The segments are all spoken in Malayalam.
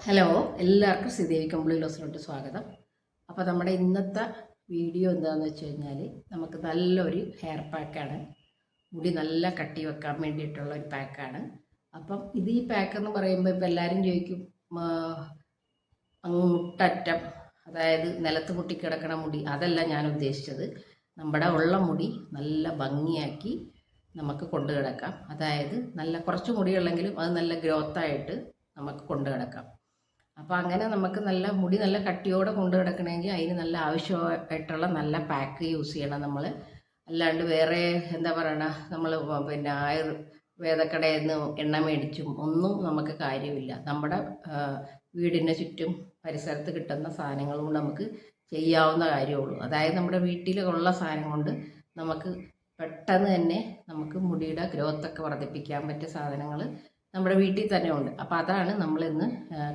ഹലോ എല്ലാവർക്കും ശ്രീദേവി കമ്പിളി ലോസിലോട്ട് സ്വാഗതം. അപ്പോൾ നമ്മുടെ ഇന്നത്തെ വീഡിയോ എന്താണെന്ന് വെച്ച് കഴിഞ്ഞാൽ നമുക്ക് നല്ലൊരു ഹെയർ പാക്കാണ് മുടി നല്ല കട്ടി വെക്കാൻ വേണ്ടിയിട്ടുള്ള ഒരു പാക്കാണ് അപ്പം ഇത് ഈ പാക്ക് എന്ന് പറയുമ്പോൾ ഇപ്പോൾ എല്ലാവരും ചോദിക്കും മുട്ടറ്റം അതായത് നിലത്ത് മുട്ടിക്കിടക്കണ മുടി. അതല്ല ഞാൻ ഉദ്ദേശിച്ചത്. നമ്മുടെ ഉള്ള മുടി നല്ല ഭംഗിയാക്കി നമുക്ക് കൊണ്ടു കിടക്കാം അതായത് നല്ല കുറച്ച് മുടിയുള്ളെങ്കിലും അത് നല്ല ഗ്രോത്തായിട്ട് നമുക്ക് കൊണ്ടു കിടക്കാം അപ്പോൾ അങ്ങനെ നമുക്ക് നല്ല മുടി നല്ല കട്ടിയോടെ കൊണ്ട് കിടക്കണമെങ്കിൽ അതിന് നല്ല ആവശ്യമായിട്ടുള്ള നല്ല പാക്ക് യൂസ് ചെയ്യണം നമ്മൾ അല്ലാണ്ട് വേറെ എന്താ പറയണ നമ്മൾ പിന്നെ ആയുർവേദക്കടയിൽ നിന്ന് എണ്ണ മേടിച്ചും ഒന്നും നമുക്ക് കാര്യമില്ല. നമ്മുടെ വീടിന് ചുറ്റും പരിസരത്ത് കിട്ടുന്ന സാധനങ്ങൾ കൊണ്ട് നമുക്ക് ചെയ്യാവുന്ന കാര്യമുള്ളൂ. അതായത് നമ്മുടെ വീട്ടിലുള്ള സാധനം കൊണ്ട് നമുക്ക് പെട്ടെന്ന് തന്നെ നമുക്ക് മുടിയുടെ ഗ്രോത്തൊക്കെ വർദ്ധിപ്പിക്കാൻ പറ്റിയ സാധനങ്ങൾ നമ്മുടെ വീട്ടിൽ തന്നെ ഉണ്ട്. അപ്പോൾ അതാണ് നമ്മളിന്ന്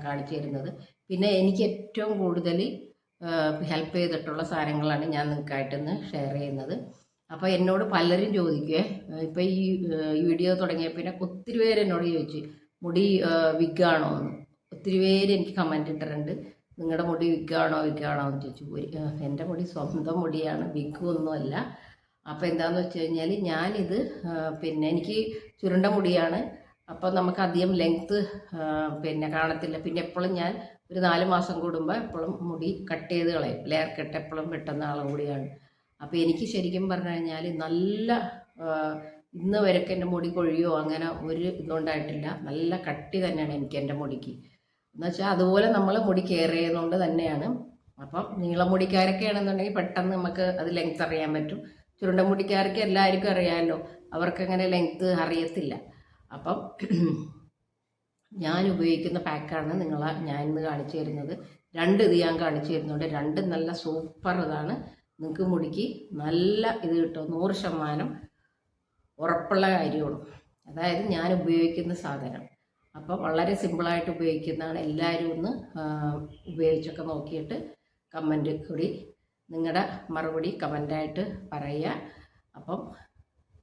കാണിച്ചു തരുന്നത്. പിന്നെ എനിക്ക് ഏറ്റവും കൂടുതൽ ഹെൽപ്പ് ചെയ്തിട്ടുള്ള സാധനങ്ങളാണ് ഞാൻ നിങ്ങൾക്കായിട്ടിന്ന് ഷെയർ ചെയ്യുന്നത്. അപ്പോൾ എന്നോട് പലരും ചോദിക്കുവേ ഇപ്പോൾ ഈ വീഡിയോ തുടങ്ങിയ പിന്നെ ഒത്തിരി പേര് എന്നോട് ചോദിച്ചു മുടി വിഗാണോ? എന്ന്. ഒത്തിരി പേര് എനിക്ക് കമന്റ് ഇട്ടിട്ടുണ്ട്. നിങ്ങളുടെ മുടി വിഗാണോ വിഗാണോ? എന്ന് ചോദിച്ചു. എന്റെ മുടി സ്വന്തം മുടിയാണ് വിഗൊന്നുമല്ല അപ്പോൾ എന്താണെന്ന് വെച്ച് കഴിഞ്ഞാൽ ഞാനിത് പിന്നെ എനിക്ക് ചുരുണ്ട മുടിയാണ് അപ്പോൾ നമുക്ക് അധികം ലെങ്ത്ത് പിന്നെ കാണത്തില്ല. പിന്നെ എപ്പോഴും ഞാൻ ഒരു നാല് മാസം കൂടുമ്പോൾ എപ്പോഴും മുടി കട്ട് ചെയ്ത് കളയും. ലെയർ കട്ട് എപ്പോഴും വെട്ടുന്ന ആളും കൂടിയാണ്. അപ്പോൾ എനിക്ക് ശരിക്കും പറഞ്ഞു കഴിഞ്ഞാൽ നല്ല ഇന്ന് വരെയൊക്കെ എന്റെ മുടി കൊഴിയോ അങ്ങനെ ഒരു ഇതുണ്ടായിട്ടില്ല നല്ല കട്ടി തന്നെയാണ് എനിക്ക് എന്റെ മുടിക്ക്. എന്നുവെച്ചാൽ അതുപോലെ നമ്മൾ മുടി കെയർ ചെയ്യുന്നതുകൊണ്ട് തന്നെയാണ്. അപ്പം നീളമുടിക്കാരൊക്കെ ആണെന്നുണ്ടെങ്കിൽ പെട്ടെന്ന് നമുക്ക് അത് ലെങ്ത് അറിയാൻ പറ്റും. ചുരുണ്ട മുടിക്കാർക്ക് എല്ലാവർക്കും അറിയാമല്ലോ അവർക്കങ്ങനെ ലെങ്ത്ത് അറിയത്തില്ല. അപ്പം ഞാൻ ഉപയോഗിക്കുന്ന പാക്കാണ് നിങ്ങൾ ഞാൻ ഇന്ന് കാണിച്ചു തരുന്നത്. രണ്ട് ഇത് ഞാൻ കാണിച്ചു തരുന്നുണ്ട്. രണ്ട് നല്ല സൂപ്പർ ഇതാണ്. നിങ്ങൾക്ക് മുടിക്ക് നല്ല ഇത് കിട്ടും. നൂറ് ശതമാനം ഉറപ്പുള്ള കാര്യമാണ്. അതായത് ഞാൻ ഉപയോഗിക്കുന്ന സാധനം. അപ്പം വളരെ സിമ്പിളായിട്ട് ഉപയോഗിക്കുന്നതാണ്. എല്ലാവരും ഒന്ന് ഉപയോഗിച്ചൊക്കെ നോക്കിയിട്ട് കമന്റ് കൂടി നിങ്ങളുടെ മറുപടി കമന്റായിട്ട് പറയുക. അപ്പം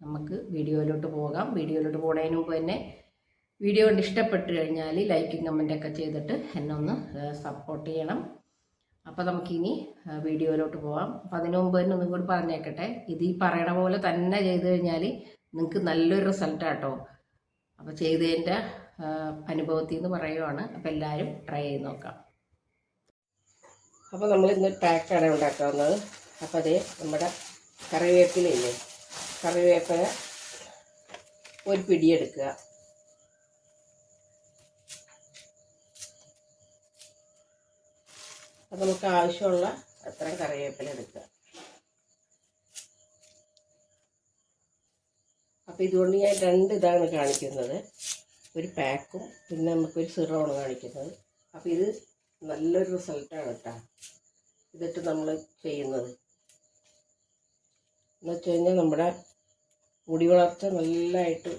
നമുക്ക് വീഡിയോയിലോട്ട് പോകാം. വീഡിയോയിലോട്ട് പോകുന്നതിന് മുമ്പ് തന്നെ വീഡിയോ കൊണ്ട് ഇഷ്ടപ്പെട്ട് കഴിഞ്ഞാൽ ലൈക്കും കമന്റൊക്കെ ചെയ്തിട്ട് എന്നെ ഒന്ന് സപ്പോർട്ട് ചെയ്യണം. അപ്പോൾ നമുക്കിനി വീഡിയോയിലോട്ട് പോകാം അപ്പോൾ അതിനു മുമ്പ് തന്നെ ഒന്നും കൂടി പറഞ്ഞേക്കട്ടെ. ഇത് ഈ പറയണ പോലെ തന്നെ ചെയ്ത് കഴിഞ്ഞാൽ നിങ്ങൾക്ക് നല്ലൊരു റിസൾട്ടാട്ടോ അപ്പോൾ ചെയ്തതിന്റെ അനുഭവത്തിൽ നിന്ന് പറയുവാണ്. അപ്പോൾ എല്ലാവരും ട്രൈ ചെയ്ത് നോക്കാം. അപ്പോൾ നമ്മൾ ഇന്ന് പാക്കാണ് ഉണ്ടാക്കുന്നത് അപ്പോൾ അതേ നമ്മുടെ കറിവേപ്പിലയില്ലേ? കറിവേപ്പില ഒരു പിടിയെടുക്കുക അത് നമുക്ക് ആവശ്യമുള്ള അത്രയും കറിവേപ്പില എടുക്കുക. അപ്പോൾ ഇതുകൊണ്ട് ഞാൻ രണ്ട് ഇതാണ് കാണിക്കുന്നത്. ഒരു പാക്കും പിന്നെ നമുക്കൊരു സിറമാണ് കാണിക്കുന്നത്. അപ്പോൾ ഇത് നല്ലൊരു റിസൾട്ടാണ് കേട്ടോ. ഇതിട്ട് നമ്മൾ ചെയ്യുന്നത്. എന്ന് വെച്ച് കഴിഞ്ഞാൽ നമ്മുടെ മുടി വളർച്ച നല്ലതായിട്ട്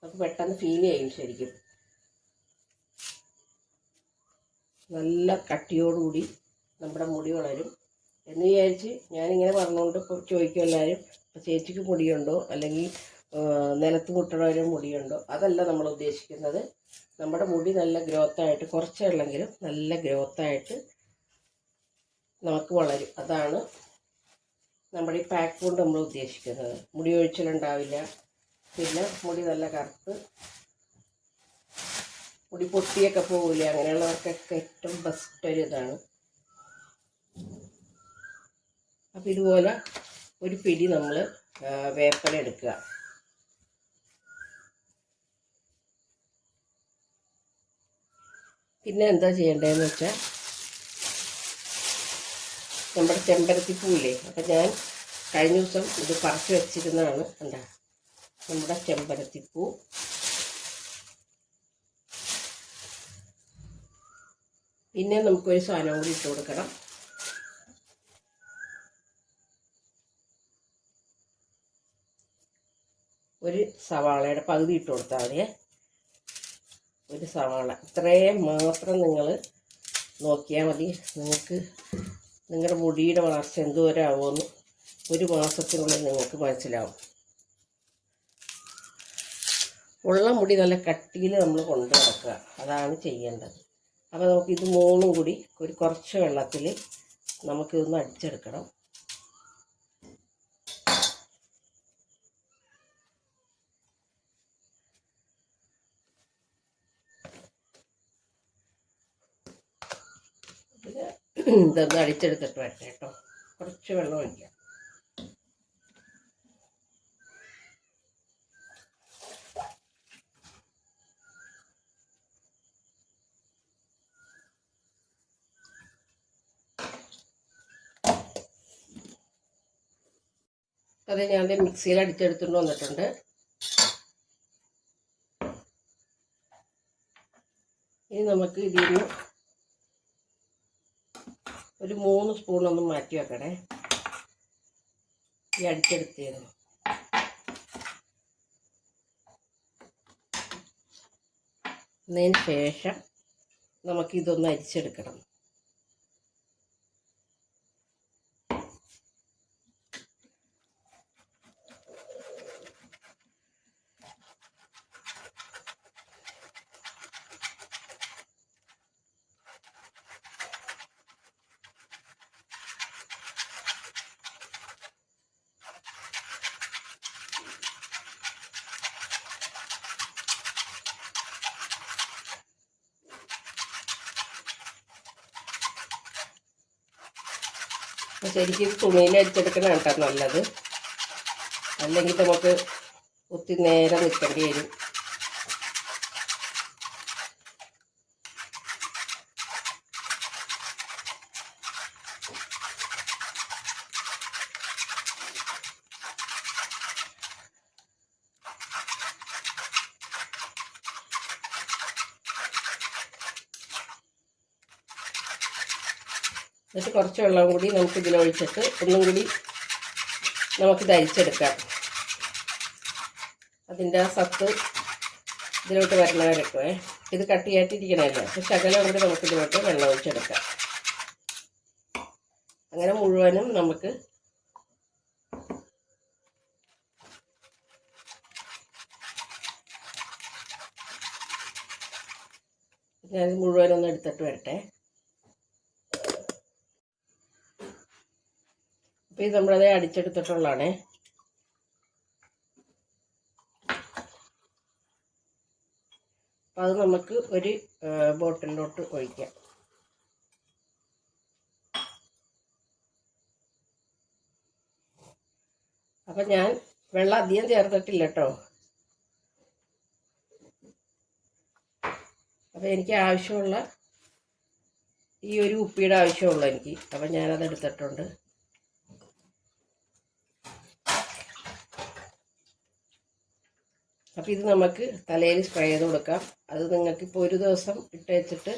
നമുക്ക് പെട്ടെന്ന് ഫീൽ ചെയ്യും ശരിക്കും. നല്ല കട്ടിയോടുകൂടി നമ്മുടെ മുടി വളരും. എന്ന് വിചാരിച്ച് ഞാനിങ്ങനെ പറഞ്ഞുകൊണ്ട് ഇപ്പോൾ ചോദിക്കും എല്ലാവരും ചേച്ചിക്ക് മുടിയുണ്ടോ? അല്ലെങ്കിൽ നിലത്ത് മുട്ടണവരും മുടിയുണ്ടോ? അതല്ല നമ്മൾ ഉദ്ദേശിക്കുന്നത്. നമ്മുടെ മുടി നല്ല ഗ്രോത്തായിട്ട് കുറച്ചേ ഉള്ളെങ്കിലും നല്ല ഗ്രോത്തായിട്ട് നമുക്ക് വളരും. അതാണ് നമ്മുടെ ഈ പാക്ക് കൊണ്ട് നമ്മൾ ഉദ്ദേശിക്കുന്നത്. മുടി ഒഴിച്ചിലുണ്ടാവില്ല പിന്നെ മുടി നല്ല കറുത്ത് മുടി പൊട്ടിയൊക്കെ പോകില്ല അങ്ങനെയുള്ളവർക്കൊക്കെ ഏറ്റവും ബെസ്റ്റ് ഒരു ഇതാണ്. അപ്പം ഇതുപോലെ ഒരു പിടി നമ്മൾ വേപ്പല എടുക്കുക. പിന്നെ എന്താ ചെയ്യേണ്ടതെന്ന് വെച്ചാൽ നമ്മുടെ ചെമ്പരത്തി പൂവില്ലേ അപ്പം ഞാൻ കഴിഞ്ഞ ദിവസം ഇത് പറിച്ചു വെച്ചിരുന്നതാണ്. എന്താ നമ്മുടെ ചെമ്പരത്തിപ്പൂ. പിന്നെ നമുക്കൊരു സാധനം കൂടി ഇട്ട് കൊടുക്കണം. ഒരു സവാളയുടെ പകുതി ഇട്ട് കൊടുത്താൽ മതിയേ. ഒരു സവാള. ഇത്രയും മാത്രം നിങ്ങൾ നോക്കിയാൽ മതി. നിങ്ങൾക്ക് നിങ്ങളുടെ മുടിയുടെ വളർച്ച എന്തോരം ആവുമെന്ന് ഒരു മാസത്തിനുള്ളിൽ നിങ്ങൾക്ക് മനസ്സിലാവും. ഉള്ള മുടി നല്ല കട്ടിയിൽ നമ്മൾ കൊണ്ടു നടക്കുക. അതാണ് ചെയ്യേണ്ടത്. അപ്പോൾ നമുക്ക് ഇത് മൂന്നും കൂടി ഒരു കുറച്ച് വെള്ളത്തിൽ നമുക്കിതൊന്ന് അടിച്ചെടുക്കണം. ഇതൊന്ന് അടിച്ചെടുത്തിട്ട് വരട്ടെ കേട്ടോ. കുറച്ച് വെള്ളം ഒഴിക്കാം. അത് ഞാൻ മിക്സിയിൽ അടിച്ചെടുത്തുകൊണ്ട് വന്നിട്ടുണ്ട്. ഇനി നമുക്ക് ഇതിൽ ഒരു മൂന്ന് സ്പൂണൊന്ന് മാറ്റി വെക്കണേ. ഈ അടിച്ചെടുത്തിരുന്നു അതിന് ശേഷം നമുക്കിതൊന്ന് അരിച്ചെടുക്കണം. ശരിക്കും തുണിയിൽ അരിച്ചെടുക്കണം കേട്ടോ നല്ലത്. അല്ലെങ്കിൽ നമുക്ക് ഒത്തിരി നേരം നിൽക്കേണ്ടി വരും. എന്നിട്ട് കുറച്ച് വെള്ളം കൂടി നമുക്ക് ഇതിലൊഴിച്ചിട്ട് ഒന്നും കൂടി നമുക്കിത് അരിച്ചെടുക്കാം. അതിന്റെ ആ സത്ത് ഇതിലോട്ട് വരണവരൊക്കെ ഇത് കട്ടിയായിട്ടിരിക്കണമല്ലോ. അപ്പോൾ ശകലം കൂടി നമുക്ക് ഇതിലോട്ട് വെള്ളം ഒഴിച്ചെടുക്കാം. അങ്ങനെ മുഴുവനും നമുക്ക് ഞാൻ മുഴുവനൊന്ന് എടുത്തിട്ട് വരട്ടെ. അപ്പോൾ ഇത് നമ്മളത് അടിച്ചെടുത്തിട്ടുള്ളതാണേ. അത് നമുക്ക് ഒരു ബോട്ടിലോട്ട് ഒഴിക്കാം. അപ്പം ഞാൻ വെള്ളം അധികം ചേർത്തിട്ടില്ല കേട്ടോ. അപ്പോൾ എനിക്ക് ആവശ്യമുള്ള ഈ ഒരു ഉപ്പിയുടെ ആവശ്യമുള്ളൂ എനിക്ക്. അപ്പം ഞാനത് എടുത്തിട്ടുണ്ട്. അപ്പോൾ ഇത് നമുക്ക് തലയിൽ സ്പ്രേ ചെയ്ത് കൊടുക്കാം. അത് നിങ്ങൾക്ക് ഇപ്പോൾ ഒരു ദിവസം ഇട്ട് വെച്ചിട്ട്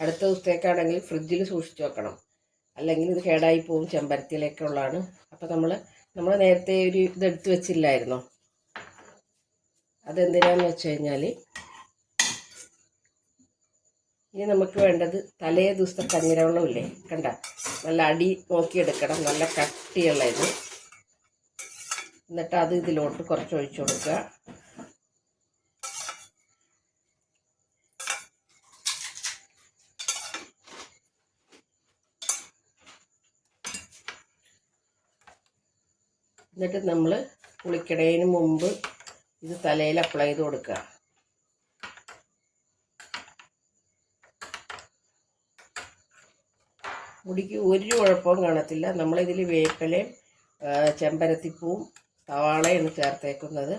അടുത്ത ദിവസത്തേക്കാണെങ്കിൽ ഫ്രിഡ്ജിൽ സൂക്ഷിച്ച് വെക്കണം. അല്ലെങ്കിൽ ഇത് കേടായി പോവും ചെമ്പരത്തിയിലൊക്കെ ഉള്ളതാണ് അപ്പോൾ നമ്മൾ നമ്മൾ നേരത്തെ ഒരു ഇതെടുത്ത് വെച്ചില്ലായിരുന്നോ? അതെന്തിനാന്ന് വെച്ച് കഴിഞ്ഞാൽ ഇനി നമുക്ക് വേണ്ടത് തലേ ദിവസത്തെ കഞ്ഞിരവെള്ളമില്ലേ കണ്ട? നല്ല അടി നോക്കിയെടുക്കണം നല്ല കട്ടിയുള്ള ഇത്. എന്നിട്ട് അത് ഇതിലോട്ട് കുറച്ച് ഒഴിച്ചു കൊടുക്കുക. എന്നിട്ട് നമ്മൾ കുളിക്കണതിന് മുമ്പ് ഇത് തലയിൽ അപ്ലൈ ചെയ്ത് കൊടുക്കുക മുടിക്ക് ഒരു കുഴപ്പവും കാണത്തില്ല. നമ്മളിതിൽ വേപ്പിലയും ചെമ്പരത്തിപ്പൂവും സവാളയാണ് ചേർത്തേക്കുന്നത്.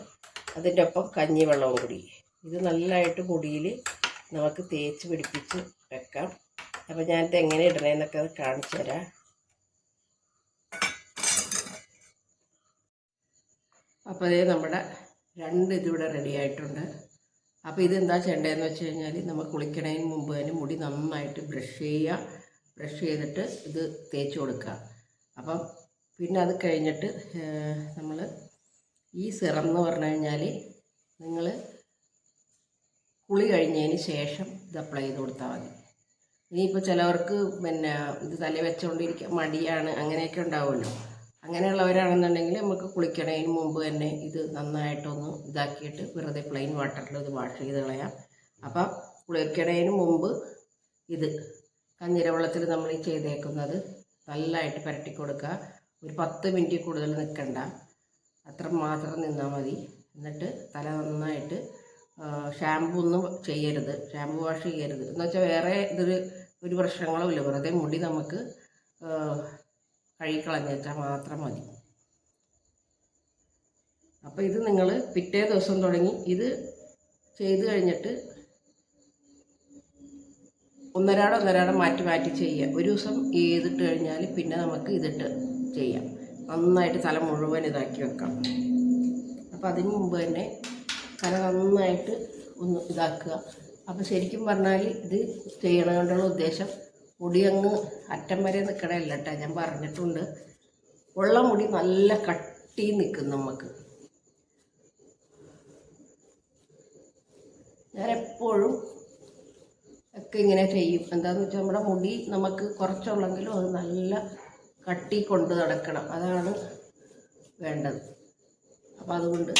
അതിന്റെ ഒപ്പം കഞ്ഞിവെള്ളവും കൂടി. ഇത് നല്ലതായിട്ട് മുടിയിൽ നമുക്ക് തേച്ച് പിടിപ്പിച്ച് വെക്കാം. അപ്പോൾ ഞാനിത് എങ്ങനെ ഇടണേന്നൊക്കെ കാണിച്ചു തരാം. അപ്പോൾ അതേ നമ്മുടെ രണ്ട് ഇതിവിടെ റെഡി ആയിട്ടുണ്ട്. അപ്പോൾ ഇതെന്താ ചെയ്യേണ്ടതെന്ന് വെച്ച് കഴിഞ്ഞാൽ നമ്മൾ കുളിക്കണതിന് മുമ്പ് തന്നെ മുടി നന്നായിട്ട് ബ്രഷ് ചെയ്യുക ബ്രഷ് ചെയ്തിട്ട് ഇത് തേച്ച് കൊടുക്കുക അപ്പം പിന്നെ അത് കഴിഞ്ഞിട്ട് നമ്മൾ ഈ സിറം എന്ന് പറഞ്ഞു കഴിഞ്ഞാൽ നിങ്ങൾ കുളി കഴിഞ്ഞതിന് ശേഷം ഇത് അപ്ലൈ ചെയ്ത് കൊടുത്താൽ മതി. ഇനിയിപ്പോൾ ചിലവർക്ക് പിന്നെ ഇത് തല വെച്ചുകൊണ്ടിരിക്കുക മടിയാണ് അങ്ങനെയൊക്കെ ഉണ്ടാവുമല്ലോ. അങ്ങനെയുള്ളവരാണെന്നുണ്ടെങ്കിൽ നമുക്ക് കുളിക്കണതിന് മുമ്പ് തന്നെ ഇത് നന്നായിട്ടൊന്ന് ഇതാക്കിയിട്ട് വെറുതെ പ്ലെയിൻ വാട്ടറിൽ ഇത് വാഷ് ചെയ്ത് കളയാം. അപ്പം കുളിക്കണതിന് മുമ്പ് ഇത് കഞ്ഞിരവെള്ളത്തിൽ നമ്മൾ ഈ ചെയ്തേക്കുന്നത് നല്ലതായിട്ട് പുരട്ടി കൊടുക്കുക. ഒരു പത്ത് മിനിറ്റ് കൂടുതൽ നിൽക്കണ്ട. അത്ര മാത്രം നിന്നാൽ മതി. എന്നിട്ട് തല നന്നായിട്ട് ഷാമ്പൂ ഒന്നും ചെയ്യരുത്. ഷാമ്പൂ വാഷ് ചെയ്യരുത്. എന്നുവെച്ചാൽ വേറെ ഇതൊരു ഒരു പ്രശ്നങ്ങളും ഇല്ല. വെറുതെ മുടി നമുക്ക് കഴുകിക്കളഞ്ഞ് വെച്ചാൽ മാത്രം മതി. അപ്പോൾ ഇത് നിങ്ങൾ പിറ്റേ ദിവസം തുടങ്ങി ഇത് ചെയ്ത് കഴിഞ്ഞിട്ട് ഒന്നരാടം ഒന്നരാടം മാറ്റി മാറ്റി ചെയ്യുക. ഒരു ദിവസം ചെയ്തിട്ട് കഴിഞ്ഞാൽ പിന്നെ നമുക്ക് ഇതിട്ട് ചെയ്യാം. നന്നായിട്ട് തല മുഴുവൻ ഇതാക്കി വെക്കാം. അപ്പോൾ അതിന് മുമ്പ് തന്നെ തല നന്നായിട്ട് ഒന്ന് ഇതാക്കുക. അപ്പോൾ ശരിക്കും പറഞ്ഞാൽ ഇത് ചെയ്യണമെന്നുള്ള ഉദ്ദേശം മുടി അങ്ങ് അറ്റം വരെ നിൽക്കണമല്ല കേട്ടോ ഞാൻ പറഞ്ഞിട്ടുണ്ട്. ഉള്ള മുടി നല്ല കട്ടി നിൽക്കും നമുക്ക് ഞാൻ എപ്പോഴും ഒക്കെ ഇങ്ങനെ ചെയ്യും. എന്താണെന്ന് വെച്ചാൽ നമ്മുടെ മുടി നമുക്ക് കുറച്ചുള്ളെങ്കിലും അത് നല്ല കട്ടി കൊണ്ട് നടക്കണം. അതാണ് വേണ്ടത്. അപ്പം അതുകൊണ്ട്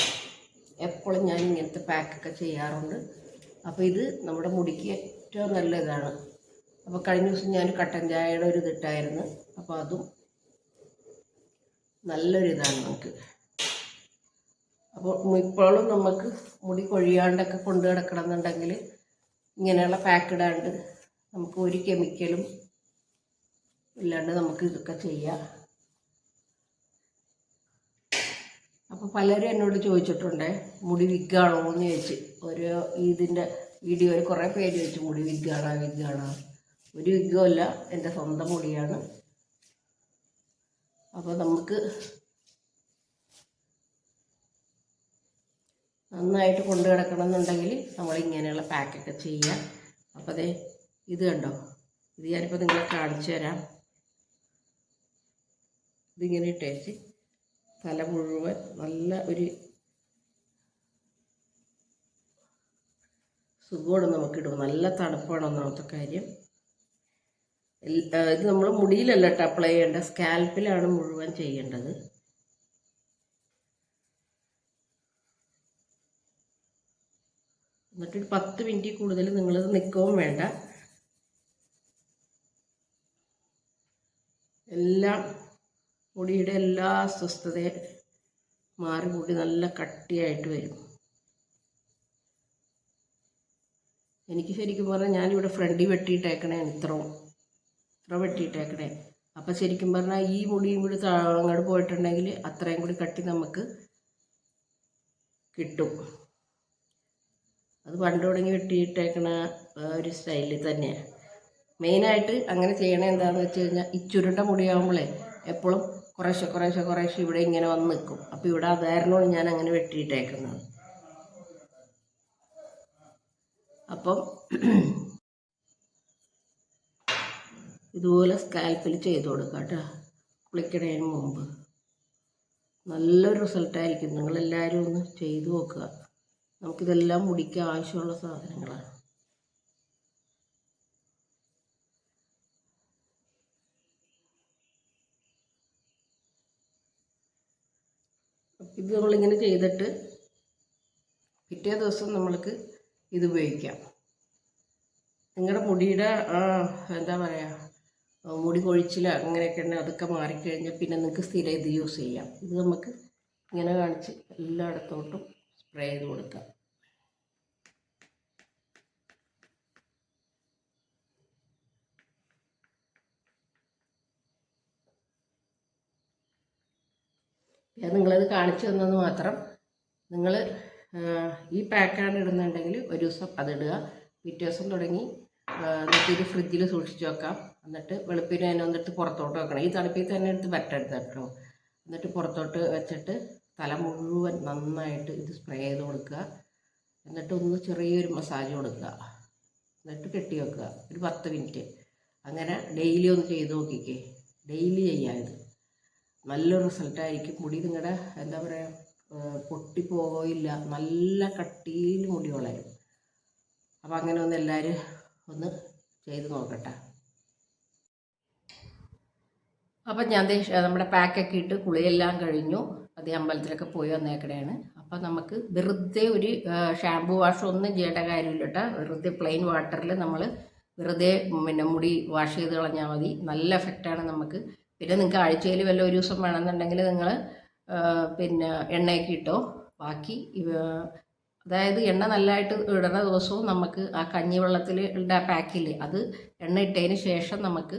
എപ്പോഴും ഞാൻ ഇങ്ങനത്തെ പാക്കൊക്കെ ചെയ്യാറുണ്ട്. അപ്പോൾ ഇത് നമ്മുടെ മുടിക്ക് ഏറ്റവും നല്ല ഇതാണ്. അപ്പോൾ കഴിഞ്ഞ ദിവസം ഞാൻ കട്ടൻ ചായയുടെ ഒരു ഇതിട്ടായിരുന്നു അപ്പോൾ അതും നല്ലൊരു ഇതാണ് നമുക്ക്. അപ്പോൾ ഇപ്പോഴും നമുക്ക് മുടി കൊഴിയാണ്ടൊക്കെ കൊണ്ടു കിടക്കണം എന്നുണ്ടെങ്കിൽ ഇങ്ങനെയുള്ള പാക്ക് ഇടാണ്ട് നമുക്ക് ഒരു കെമിക്കലും ഇല്ലാണ്ട് നമുക്ക് ഇതൊക്കെ ചെയ്യാം. അപ്പോൾ പലരും എന്നോട് ചോദിച്ചിട്ടുണ്ട് മുടി വിഗാണോ എന്ന് ചോദിച്ച്. ഒരു ഇതിന്റെ വീഡിയോയിൽ കുറേ പേര് ചോദിച്ചു മുടി വിഗാണോ വിഗാണോ ഒരു വിഗ്ഗും അല്ല എന്റെ സ്വന്തം മുടിയാണ്. അപ്പോൾ നമുക്ക് നന്നായിട്ട് കൊണ്ടു കിടക്കണം എന്നുണ്ടെങ്കിൽ നമ്മളിങ്ങനെയുള്ള പാക്കൊക്കെ ചെയ്യാം അപ്പോൾ അതെ ഇത് കണ്ടോ? ഇത് ഞാനിപ്പോൾ നിങ്ങളെ കാണിച്ചു തരാം. ഇതിങ്ങനെ ഇട്ടേച്ച് തല മുഴുവൻ നല്ല ഒരു സുഖമാണ് നമുക്കിടും നല്ല തണുപ്പാണ് ഒന്നാമത്തെ കാര്യം. ഇത് നമ്മൾ മുടിയിലല്ല കേട്ടോ അപ്ലൈ ചെയ്യേണ്ട സ്കാൽപ്പിലാണ് മുഴുവൻ ചെയ്യേണ്ടത്. എന്നിട്ട് ഒരു പത്ത് മിനിറ്റ് കൂടുതൽ നിങ്ങളിത് നിൽക്കുകയും വേണ്ട. എല്ലാം മുടിയുടെ എല്ലാ അസ്വസ്ഥതയും മാറി മുടി നല്ല കട്ടിയായിട്ട് വരും. എനിക്ക് ശരിക്കും പറഞ്ഞാൽ ഞാനിവിടെ ഫ്രണ്ടിൽ വെട്ടിയിട്ടേക്കണേ ഇത്രയും ഇത്ര വെട്ടിയിട്ടേക്കണേ അപ്പം ശരിക്കും പറഞ്ഞാൽ ഈ മുടിയും കൂടി അങ്ങോട്ട് പോയിട്ടുണ്ടെങ്കിൽ അത്രയും കൂടി കട്ടി നമുക്ക് കിട്ടും. അത് പണ്ട് തുടങ്ങി വെട്ടിയിട്ടേക്കണ ഒരു സ്റ്റൈലിൽ തന്നെയാണ് മെയിനായിട്ട് അങ്ങനെ ചെയ്യണേ എന്താണെന്ന് വെച്ച് കഴിഞ്ഞാൽ ഈ ചുരുണ്ട മുടിയാകുമ്പോഴേ എപ്പോഴും കുറേശ്ശെ കുറേശ്ശെ കുറേശ്ശെ ഇവിടെ ഇങ്ങനെ വന്ന് നിൽക്കും അപ്പോൾ ഇവിടെ അതായിരുന്നു ഞാൻ അങ്ങനെ വെട്ടിയിട്ടേക്കുന്നത്. അപ്പം ഇതുപോലെ സ്കാൽപ്പിൽ ചെയ്ത് കൊടുക്കുക കേട്ടോ കുളിക്കണതിന് മുമ്പ്. നല്ലൊരു റിസൾട്ടായിരിക്കും നിങ്ങളെല്ലാവരും ഒന്ന് ചെയ്തു നോക്കുക. നമുക്കിതെല്ലാം മുടിക്ക് ആവശ്യമുള്ള സാധനങ്ങളാണ് ഇത് നമ്മളിങ്ങനെ ചെയ്തിട്ട് പിറ്റേ ദിവസം നമ്മൾക്ക് ഇത് ഉപയോഗിക്കാം. നിങ്ങളുടെ മുടിയുടെ എന്താ പറയുക മുടി കൊഴിച്ചിൽ അങ്ങനെയൊക്കെ ഉണ്ടെങ്കിൽ അതൊക്കെ മാറിക്കഴിഞ്ഞാൽ പിന്നെ നിങ്ങൾക്ക് സ്ഥിരം ഇത് യൂസ് ചെയ്യാം. ഇത് നമുക്ക് ഇങ്ങനെ കാണിച്ച് എല്ലായിടത്തോട്ടും സ്പ്രേ ചെയ്ത് കൊടുക്കാം. ഞാൻ നിങ്ങളത് കാണിച്ചു തന്നെന്ന് മാത്രം. നിങ്ങൾ ഈ പാക്കാണ് ഇടുന്നുണ്ടെങ്കിൽ ഒരു ദിവസം അതിടുക പിറ്റേ ദിവസം തുടങ്ങി എന്നിട്ട് ഫ്രിഡ്ജിൽ സൂക്ഷിച്ചു വെക്കാം. എന്നിട്ട് വെളുപ്പിന് തന്നെ വന്നിട്ട് പുറത്തോട്ട് വെക്കണം. ഈ തണുപ്പിൽ തന്നെ എടുത്ത് വെട്ടെടുത്ത് കേട്ടോ. എന്നിട്ട് പുറത്തോട്ട് വെച്ചിട്ട് തല മുഴുവൻ നന്നായിട്ട് ഇത് സ്പ്രേ ചെയ്ത് കൊടുക്കുക. എന്നിട്ട് ഒന്ന് ചെറിയൊരു മസാജ് കൊടുക്കുക. എന്നിട്ട് കെട്ടി വെക്കുക. ഒരു പത്ത് മിനിറ്റ് അങ്ങനെ ഡെയിലി ഒന്ന് ചെയ്ത് നോക്കിക്കേ. ഡെയിലി ചെയ്യാം ഇത്. നല്ലൊരു റിസൾട്ടായിരിക്കും മുടി നിങ്ങളുടെ എന്താ പറയുക പൊട്ടിപ്പോയില്ല നല്ല കട്ടിയിൽ മുടി വളരും. അപ്പം അങ്ങനെ ഒന്ന് എല്ലാവരും ഒന്ന് ചെയ്ത് നോക്കട്ടെ. അപ്പം ഞാൻ നമ്മുടെ പാക്കൊക്കെ ഇട്ട് കുളിയെല്ലാം കഴിഞ്ഞു. അതേ അമ്പലത്തിലൊക്കെ പോയി വന്നേക്കടെയാണ് അപ്പം നമുക്ക് വെറുതെ ഒരു ഷാമ്പു വാഷ് ഒന്നും ചെയ്യേണ്ട കാര്യമില്ല കേട്ടോ. വെറുതെ പ്ലെയിൻ വാട്ടറിൽ നമ്മൾ വെറുതെ പിന്നെ മുടി വാഷ് ചെയ്ത് കളഞ്ഞാൽ മതി. നല്ല എഫക്റ്റാണ് നമുക്ക്. പിന്നെ നിങ്ങൾക്ക് ആഴ്ചയിൽ വല്ല ഒരു ദിവസം വേണമെന്നുണ്ടെങ്കിൽ നിങ്ങൾ പിന്നെ എണ്ണയൊക്കെ ഇട്ടോ. ബാക്കി അതായത് എണ്ണ നല്ലതായിട്ട് ഇടുന്ന ദിവസവും നമുക്ക് ആ കഞ്ഞിവെള്ളത്തിൽ പാക്കില്ലേ അത് എണ്ണ ഇട്ടതിന് ശേഷം നമുക്ക്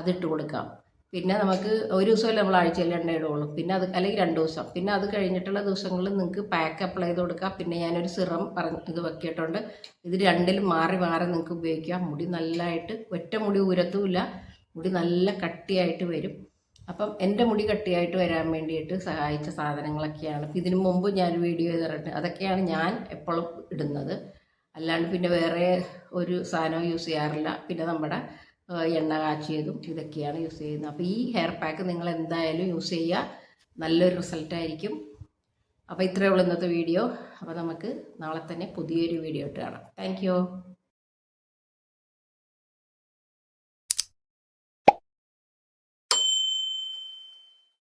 അതിട്ട് കൊടുക്കാം. പിന്നെ നമുക്ക് ഒരു ദിവസമല്ലേ നമ്മൾ ആഴ്ചയിൽ എണ്ണ ഇടുള്ളൂ പിന്നെ അത് അല്ലെങ്കിൽ രണ്ട് ദിവസം. പിന്നെ അത് കഴിഞ്ഞിട്ടുള്ള ദിവസങ്ങളിൽ നിങ്ങൾക്ക് പാക്ക് അപ്ലൈ ചെയ്ത് കൊടുക്കാം. പിന്നെ ഞാനൊരു സിറം പറഞ്ഞ് ഇത് വെക്കിയിട്ടുണ്ട്. ഇത് രണ്ടിലും മാറി മാറി നിങ്ങൾക്ക് ഉപയോഗിക്കാം. മുടി നല്ലതായിട്ട് ഒറ്റ മുടി ഉരത്തുമില്ല. മുടി നല്ല കട്ടിയായിട്ട് വരും. അപ്പം എന്റെ മുടി കട്ടിയായിട്ട് വരാൻ വേണ്ടിയിട്ട് സഹായിച്ച സാധനങ്ങളൊക്കെയാണ്. ഇതിനു മുമ്പ് ഞാൻ വീഡിയോ ചെയ്തിട്ടുണ്ട്. അതൊക്കെയാണ് ഞാൻ എപ്പോഴും ഇടുന്നത്. അല്ലാണ്ട് പിന്നെ വേറെ ഒരു സാധനവും യൂസ് ചെയ്യാറില്ല. പിന്നെ നമ്മുടെ എണ്ണ കാച്ചിയതും ഇതൊക്കെയാണ് യൂസ് ചെയ്യുന്നത്. അപ്പോൾ ഈ ഹെയർ പാക്ക് നിങ്ങൾ എന്തായാലും യൂസ് ചെയ്യുക. നല്ലൊരു റിസൾട്ടായിരിക്കും അപ്പോൾ ഇത്രയേ ഉള്ളൂ ഇന്നത്തെ വീഡിയോ അപ്പോൾ നമുക്ക് നാളെ തന്നെ പുതിയൊരു വീഡിയോ ഇട്ട് കാണാം. താങ്ക്